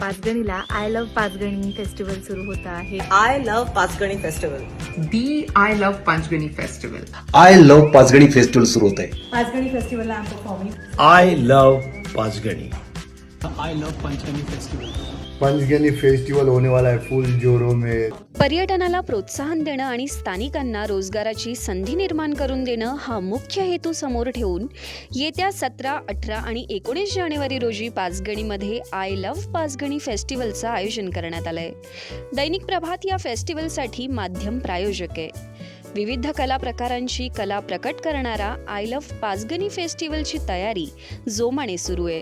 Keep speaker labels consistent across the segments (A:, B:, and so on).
A: पाचगणीला I love Panchgani festival सुरू होत आहे.
B: I love Panchgani festival
C: The I Love Panchgani Festival.
D: I love Panchgani festival सुरू होत आहे
A: पाचगणी फेस्टिवलला आम performing
E: I love Pachgani.
F: Panchgani festival होने वाला है फुल जोरों में
G: पर्यटनाला प्रोत्साहन देणं आणि स्थानिकांना रोजगाराची संधी निर्माण करून देणं हा मुख्य हेतू समोर ठेवून येत्या सतरा अठरा आणि एकोणीस जानेवारी रोजी पाचगणीमध्ये आय लव्ह पाचगणी फेस्टिवलचं आयोजन करण्यात आलंय. दैनिक प्रभात या फेस्टिवलसाठी माध्यम प्रायोजक आहे. विविध कला प्रकारांची कला प्रकट करणारा आय लव्ह पाचगणी फेस्टिवलची तयारी जोमाने सुरू आहे.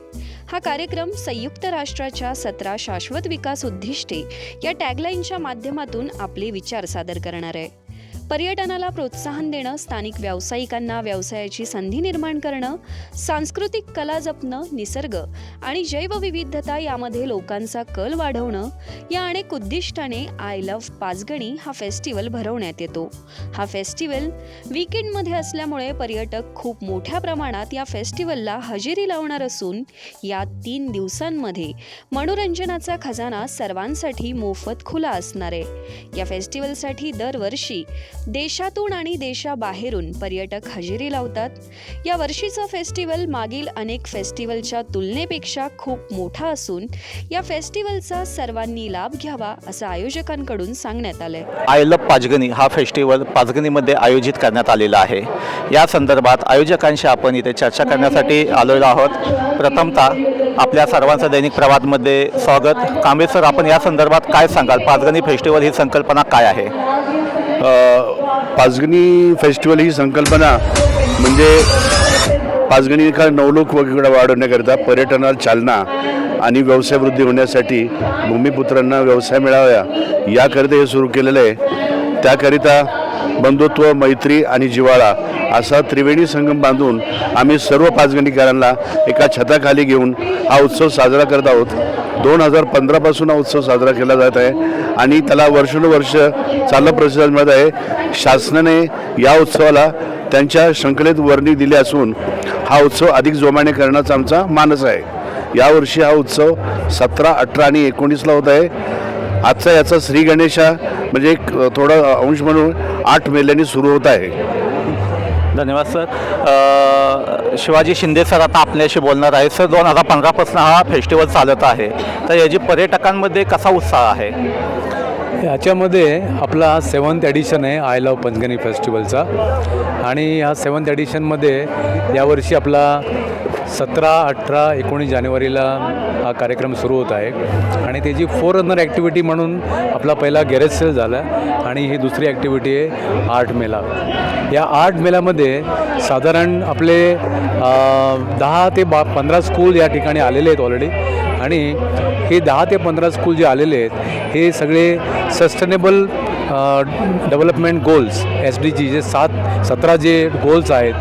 G: हा कार्यक्रम संयुक्त राष्ट्राच्या सतरा शाश्वत विकास उद्दिष्टे या टॅगलाईनच्या माध्यमातून आपले विचार सादर करणार आहे. पर्यटनाला प्रोत्साहन देणं स्थानिक व्यावसायिकांना व्यवसायाची संधी निर्माण करणं सांस्कृतिक कला जपणं निसर्ग आणि जैवविविधता यामध्ये लोकांचा कल वाढवणं या अनेक उद्दिष्टाने आय लव्ह पाचगणी हा फेस्टिवल भरवण्यात येतो. हा फेस्टिवल विकेंडमध्ये असल्यामुळे पर्यटक खूप मोठ्या प्रमाणात या फेस्टिवलला हजेरी लावणार असून या तीन दिवसांमध्ये मनोरंजनाचा खजाना सर्वांसाठी मोफत खुला असणार आहे. या फेस्टिवलसाठी दरवर्षी देशातून आणि देशाबाहेरून पर्यटक हजेरी लावतात. या वर्षीचं फेस्टिवल मागील अनेक फेस्टिवलच्या तुलनेपेक्षा खूप मोठा असून या फेस्टिवलचा सर्वांनी लाभ घ्यावा असं आयोजकांकडून सांगण्यात आलंय.
H: आय लव्ह पाचगणी हा फेस्टिवल पाचगणीमध्ये आयोजित करण्यात आलेला आहे. या संदर्भात आयोजकांशी आपण इथे चर्चा करण्यासाठी आलेलो आहोत. प्रथमतः आपल्या सर्वांचं दैनिक प्रवादमध्ये स्वागत. कांबळे सर आपण या संदर्भात काय सांगाल? पाचगणी फेस्टिवल ही संकल्पना काय आहे?
F: पाचगणी फेस्टिवल ही संकल्पना म्हणजे पाचगणी का नवलोक वगैरे वाढवण्याकरिता पर्यटनाला चालना आणि व्यवसाय वृद्धी होण्यासाठी भूमिपुत्रांना व्यवसाय मिळावा याकरिता हे सुरू केलेलं आहे. त्याकरिता बंधुत्व मैत्री आणि जिव्हाळा असा त्रिवेणी संगम बांधून आम्ही सर्व पाचगणीकरांना एका छताखाली घेऊन हा उत्सव साजरा करत आहोत. दोन हजार पंधरापासून हा उत्सव साजरा केला जात आहे आणि त्याला वर्षानुवर्ष चाललं प्रतिसाद मिळत आहे. शासनाने या उत्सवाला त्यांच्या शंखलेत वर्णी दिली असून हा उत्सव अधिक जोमाने करण्याचा आमचा मानस आहे. यावर्षी हा उत्सव सतरा अठरा आणि एकोणीसला होत आहे. आजचा याचा श्री गणेशा म्हणजे एक थोडा अंश म्हणून आठ मेल्यांनी सुरू होत आहे.
H: धन्यवाद सर. शिवाजी शिंदे सर आता आपल्याशी बोलणार आहे सर दोन हजार पंधरापासून हा फेस्टिवल चालत आहे. तर याची पर्यटकांमध्ये कसा उत्साह आहे?
I: याच्यामध्ये आपला सेवन्थ एडिशन आहे आय लव पंचगणी फेस्टिवलचा. आणि ह्या सेवन्थ एडिशनमध्ये यावर्षी आपला सतरा अठरा एकोणीस जानेवारीला हा कार्यक्रम सुरू होत आहे. आणि त्याची फोर रनर ॲक्टिव्हिटी म्हणून आपला पहिला गॅरेज सेल झाला आणि ही दुसरी ॲक्टिव्हिटी आहे आर्ट मेला. या आर्ट मेलामध्ये साधारण आपले दहा ते बा पंधरा स्कूल या ठिकाणी आलेले आहेत ऑलरेडी आणि हे दहा ते पंधरा स्कूल जे आलेले आहेत हे सगळे sustainable development goals S D G जे सात सतरा जे गोल्स आहेत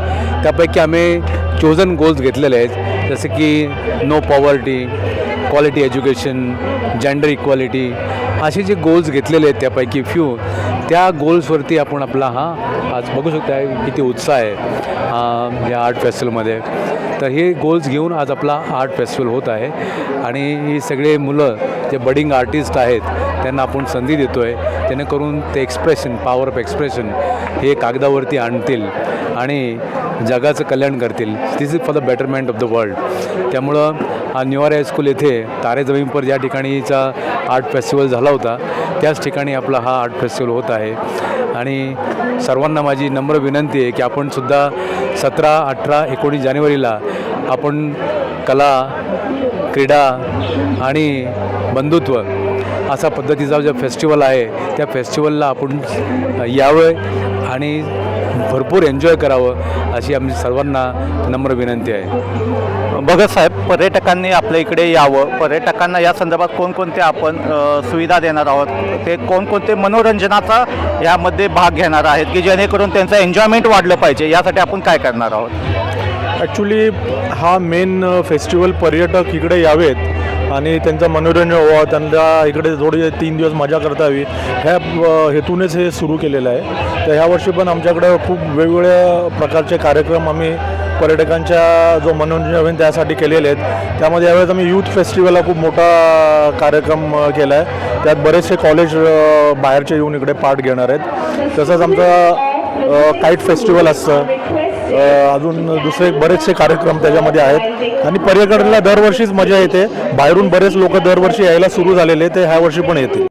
I: त्यापैकी आम्ही चोजन गोल्स घेतलेले आहेत. जसे की no poverty quality education gender equality असे जे गोल्स घेतलेले आहेत त्यापैकी फ्यू त्या गोल्सवरती आपण आपला हा आज बघू शकता किती उत्साह आहे या आर्ट फेस्टिवलमध्ये तर हे गोल्स घेऊन आज आपला आर्ट फेस्टिवल होत आहे. आणि ही सगळे मुलं जे बडिंग आर्टिस्ट आहेत त्यांना आपण संधी देतो आहे जेणेकरून ते एक्सप्रेशन पॉवर ऑफ एक्सप्रेशन हे कागदावरती आणतील आणि जगाचं कल्याण करतील. This is for the betterment of the world त्यामुळं हा न्यूआर हायस्कूल येथे तारे जमीन पर ज्या ठिकाणीचा आर्ट फेस्टिवल झाला होता. त्याच ठिकाणी आपला हा आर्ट फेस्टिवल होत आहे. आणि सर्वांना माझी नम्र विनंती आहे की आपणसुद्धा सतरा अठरा एकोणीस जानेवारीला आपण कला क्रीडा आणि बंधुत्व असा पद्धतीचा जो फेस्टिवल आहे त्या फेस्टिवलला आपण यावं आणि भरपूर एन्जॉय करावं अशी आमची सर्वांना नम्र विनंती आहे.
H: बघा साहेब पर्यटकांनी आपल्या इकडे यावं. पर्यटकांना या संदर्भात कोणकोणते आपण सुविधा देणार आहोत? ते कोणकोणते मनोरंजनाचा यामध्ये भाग घेणार आहेत की जेणेकरून त्यांचं एन्जॉयमेंट वाढलं पाहिजे? यासाठी आपण काय करणार आहोत?
J: ॲक्च्युली हा मेन फेस्टिवल पर्यटक इकडे यावेत आणि त्यांचं मनोरंजन व्हावं त्यांना इकडे थोडी तीन दिवस मजा करता यावी. ह्या हेतूनेच हे सुरू केलेलं आहे. तर ह्या वर्षी पण आमच्याकडं खूप वेगवेगळ्या प्रकारचे कार्यक्रम आम्ही पर्यटकांच्या जो मनोरंजन होईल त्यासाठी केलेले आहेत. त्यामध्ये यावेळेस आम्ही यूथ फेस्टिवल हा खूप मोठा कार्यक्रम केला आहे त्यात बरेचसे कॉलेज बाहेरचे येऊन इकडे पार्ट घेणार आहेत. तसंच आमचं काईट फेस्टिवल असतं. अजून दुसरे बरेचसे कार्यक्रम त्याच्यामध्ये आहेत. आणि पर्यटनाला दरवर्षीच मजा येते. बाहेरून बरेच लोक दरवर्षी यायला सुरू झालेले ते ह्या वर्षी पण येतील.